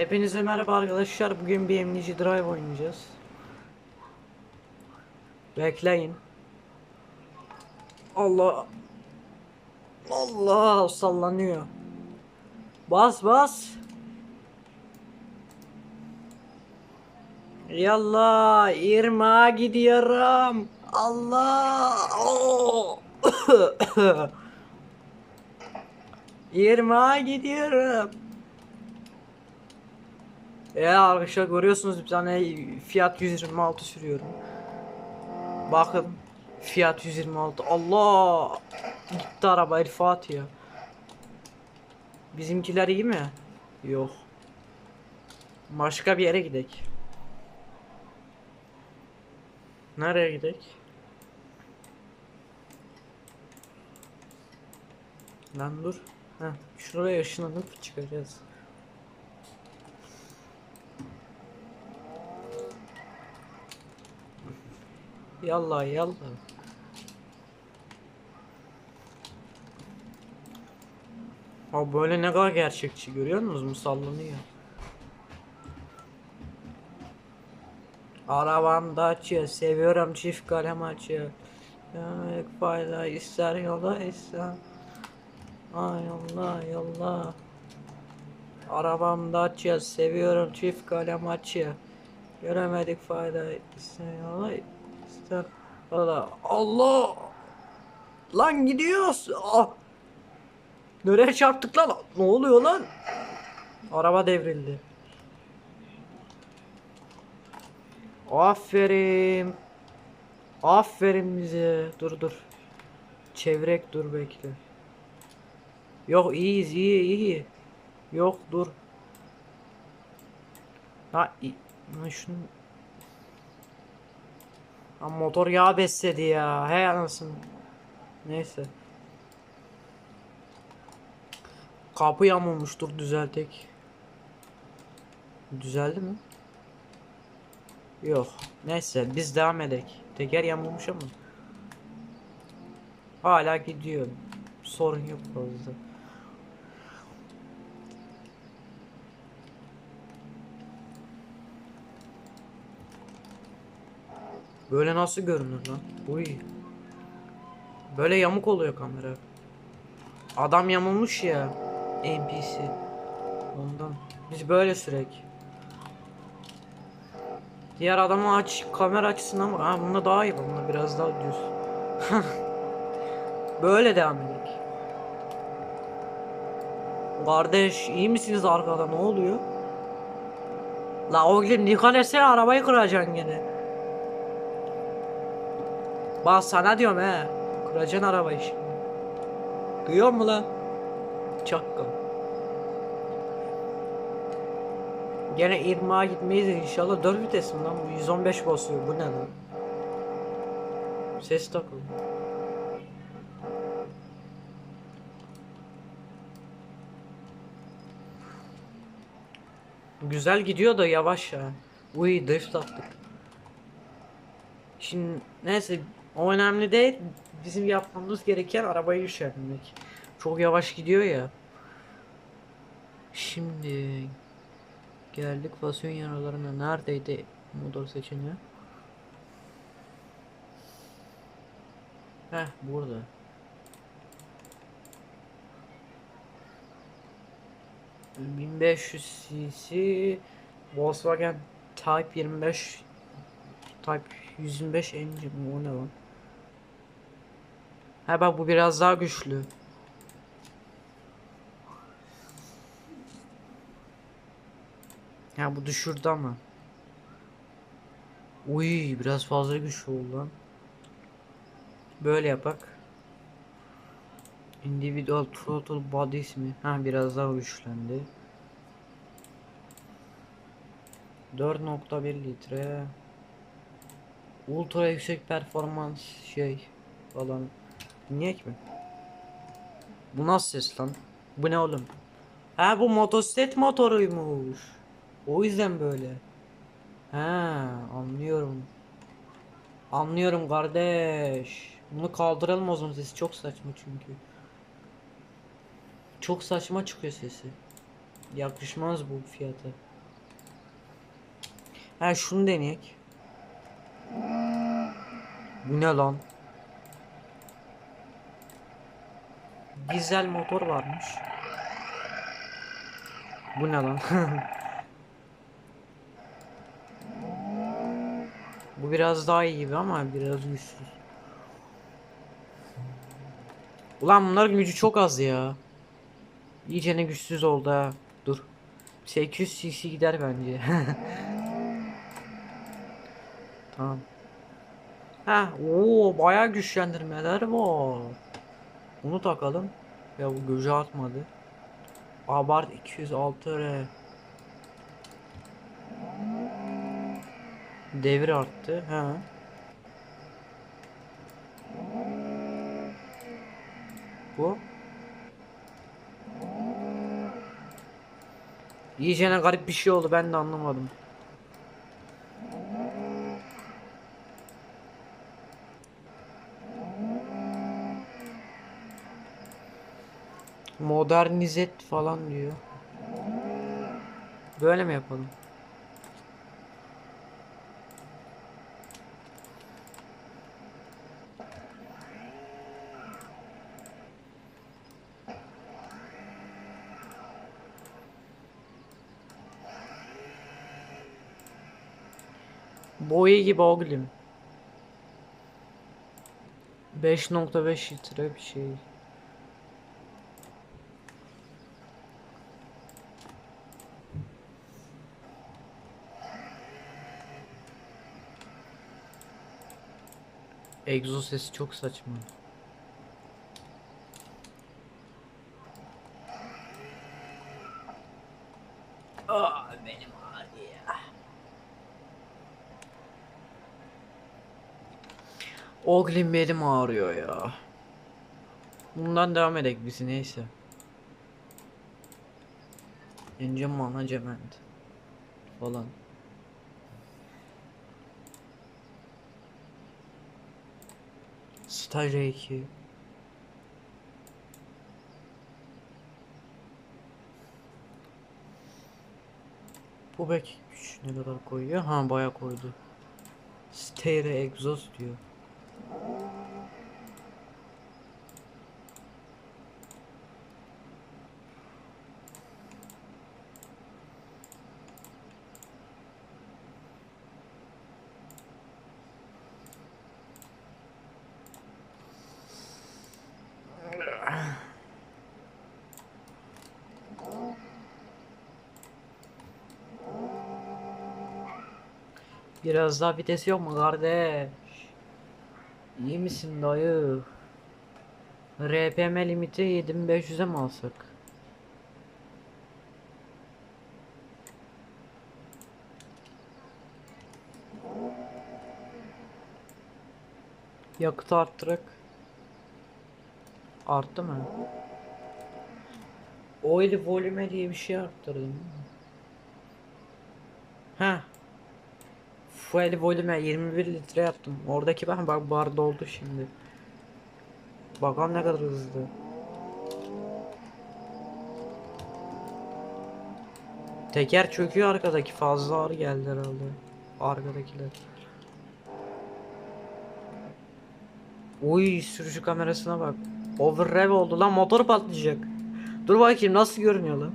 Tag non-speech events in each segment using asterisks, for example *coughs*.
Hepinize merhaba arkadaşlar. Bugün BMWC Drive oynayacağız. Bekleyin. Allah. Allah sallanıyor. Bas bas. Yallah irma gidiyorum. Allah. Oh. *coughs* İrmağa gidiyorum. Ya arkadaşlar görüyorsunuz bir tane Fiat 126 sürüyorum. Bakın Fiat 126 Allah gitti araba El Fatiha. Bizimkiler iyi mi? Yok. Başka bir yere gidek. Nereye gidek? Lan dur. Heh, şuraya ışınlanıp çıkacağız. Yallah yallah. Abi böyle ne kadar gerçekçi görüyor musunuz? Sallanıyor. Arabamda açıyor. Seviyorum çift kalem açıyor. Ya fayda ister yola ister. Ay Allah yallah. Arabamda açıyor. Seviyorum çift kalem açıyor. Göremedik fayda ister yola ister. Allah. Allah. Lan gidiyoruz. Ah. Nereye çarptık lan? Ne oluyor lan? Araba devrildi. Aferin. Aferin bize. Dur dur. Çevrek dur bekle. Yok iyiyiz iyi iyi. Yok dur. Ha şunu. Ha, motor yağ besledi ya. He anasını. Neyse. Kapı yamulmuş dur düzeltek. Düzeldi mi? Yok. Neyse biz devam edek. Teker yamulmuş ama. Hala gidiyor. Sorun yok fazla. Böyle nasıl görünür lan? Uy. Böyle yamuk oluyor kamera. Adam yamulmuş ya. NPC. Ondan. Biz böyle sürek. Diğer adamı aç kamera açısın ama ha bunda daha iyi bunda biraz daha düz. *laughs* böyle devam edelim. Kardeş iyi misiniz arkada ne oluyor? La oğlum dikkat etsene arabayı kıracaksın gene. Bak sana diyorum he. Kıracaksın arabayı şimdi. Duyuyor musun lan? Çakal. Gene irmağa gitmeyiz inşallah 4 vites mi lan bu 115 basıyor bu ne lan? Ses takıldı. Güzel gidiyor da yavaş ya. Uy drift attık. Şimdi neyse o önemli değil. Bizim yapmamız gereken arabayı yükseltmek. Çok yavaş gidiyor ya. Şimdi geldik fasyon yaralarına. Neredeydi motor seçeneği? Heh burada. ...1500 cc... Volkswagen Type 25... Type 125 engine o ne lan? Ha bak bu biraz daha güçlü. Ya bu düşürdü ama. Uy biraz fazla güçlü oldu lan. Böyle yapak. Individual throttle body ismi. Ha biraz daha güçlendi. 4.1 litre. Ultra yüksek performans şey falan. Dinleyek mi? Bu nasıl ses lan? Bu ne oğlum? Ha bu motosiklet motoruymuş. O yüzden böyle. Ha anlıyorum. Anlıyorum kardeş. Bunu kaldıralım o zaman sesi çok saçma çünkü. Çok saçma çıkıyor sesi. Yakışmaz bu fiyata. Ha şunu deneyek. Bu ne lan? Dizel motor varmış. Bu ne lan? *laughs* Bu biraz daha iyi gibi ama biraz güçsüz. Ulan bunların gücü çok az ya. İyice ne güçsüz oldu ha. Dur. 800 cc gider bence. *laughs* tamam. Ha, oo bayağı güçlendirmeler var. Bunu takalım. Ya bu göze atmadı. Abart 206 R. Devir arttı. Ha. Bu. İyicene garip bir şey oldu ben de anlamadım. Modernizet falan diyor. Böyle mi yapalım? Boyu gibi oğlum. 5.5 litre bir şey. Egzoz sesi çok saçma. Aa, benim abi ya. Oğlum belim ağrıyor ya. Bundan devam edek biz neyse. İnce management falan. Staj 2 Bu belki ne kadar koyuyor? Ha bayağı koydu. Stereo egzoz diyor. Biraz daha vites yok mu kardeş? İyi misin dayı? RPM limiti 7500'e mi alsak? Yakıt arttırak. Arttı mı? Oil volume diye bir şey arttırdım. Ha. Fuel volume 21 litre yaptım. Oradaki ben bak bar doldu şimdi. Bakalım ne kadar hızlı. Teker çöküyor arkadaki fazla ağır geldi herhalde. Arkadakiler. Uy sürücü kamerasına bak. Overrev oldu lan motor patlayacak. Dur bakayım nasıl görünüyor lan.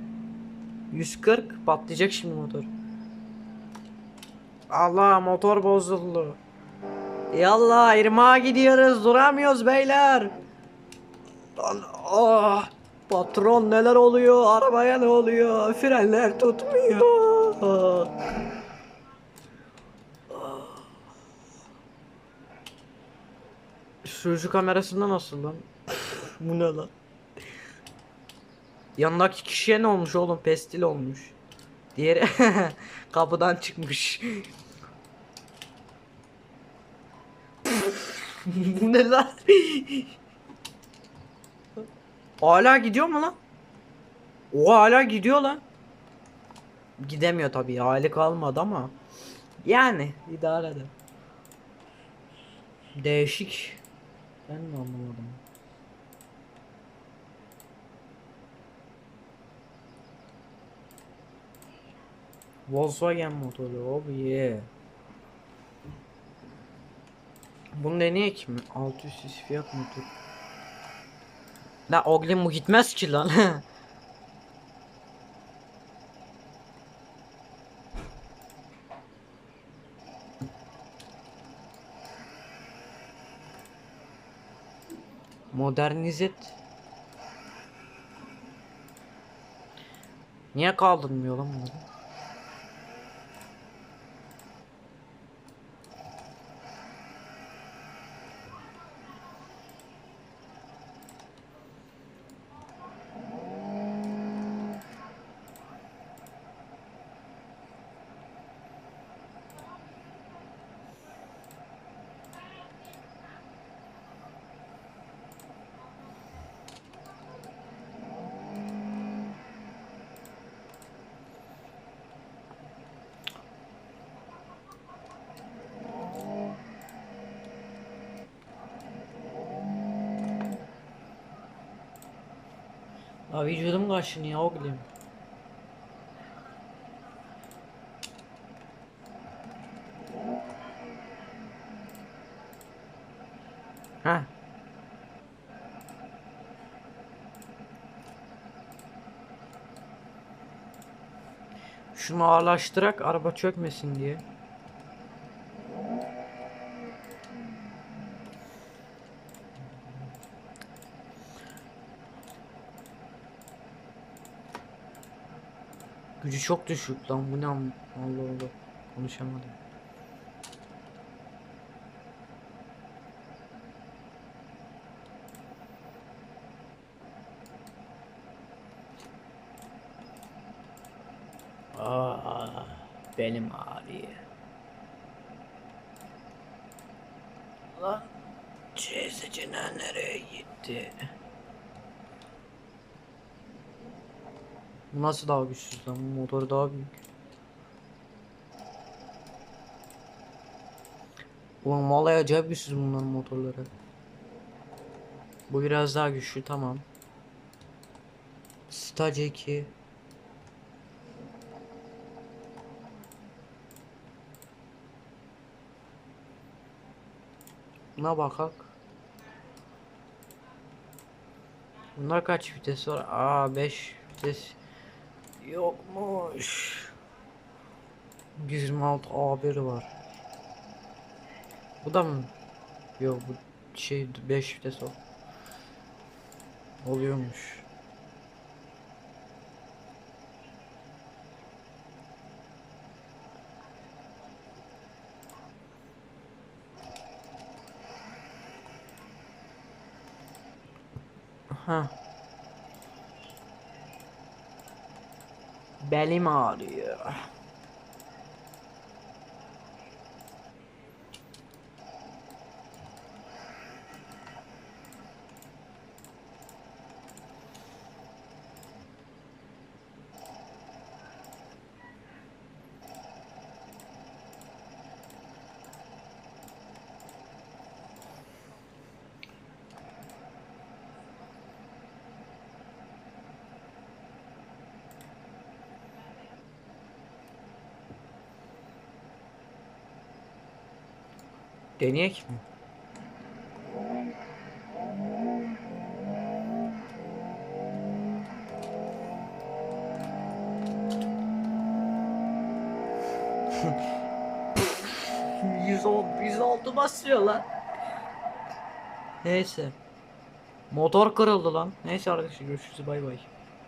140 patlayacak şimdi motor. Allah motor bozuldu. Yallah irmağa gidiyoruz duramıyoruz beyler. Ah patron neler oluyor arabaya ne oluyor frenler tutmuyor. Sürücü kamerasında nasıl lan? Bu ne lan? Yanındaki kişiye ne olmuş oğlum? Pestil olmuş. Diğeri *laughs* kapıdan çıkmış. *laughs* Bu ne lan? hala gidiyor mu lan? O hala gidiyor lan. Gidemiyor tabii hali kalmadı ama. Yani idare eder. Değişik. Ben mi anlamadım? Volkswagen motoru. Oh yeah. Bunu deneyek mi? 600 cc fiyat motor. La oğlum bu gitmez ki lan. *laughs* Modernizet. Niye kaldırmıyor lan bunları? Ya vücudum kaşınıyor oğlum. Ha. Şunu ağırlaştırak araba çökmesin diye. Gücü çok düşük lan bu ne Allah Allah konuşamadım. Aa, benim ağrıyor. Lan çizicine nereye gitti? Bu nasıl daha güçsüz lan? Bu motor daha büyük. Ulan vallahi acayip güçsüz bunların motorları. Bu biraz daha güçlü tamam. Stage 2. Buna bakak. Bunlar kaç vites var? Aa 5 vites yokmuş. 126 A1 var. Bu da mı? Yok bu şey 5 vites o. Oluyormuş. Ha. Belim ağrıyor. Deneyek mi? *laughs* Yüz on, oldu basıyor lan. Neyse. Motor kırıldı lan. Neyse arkadaşlar görüşürüz bay bay.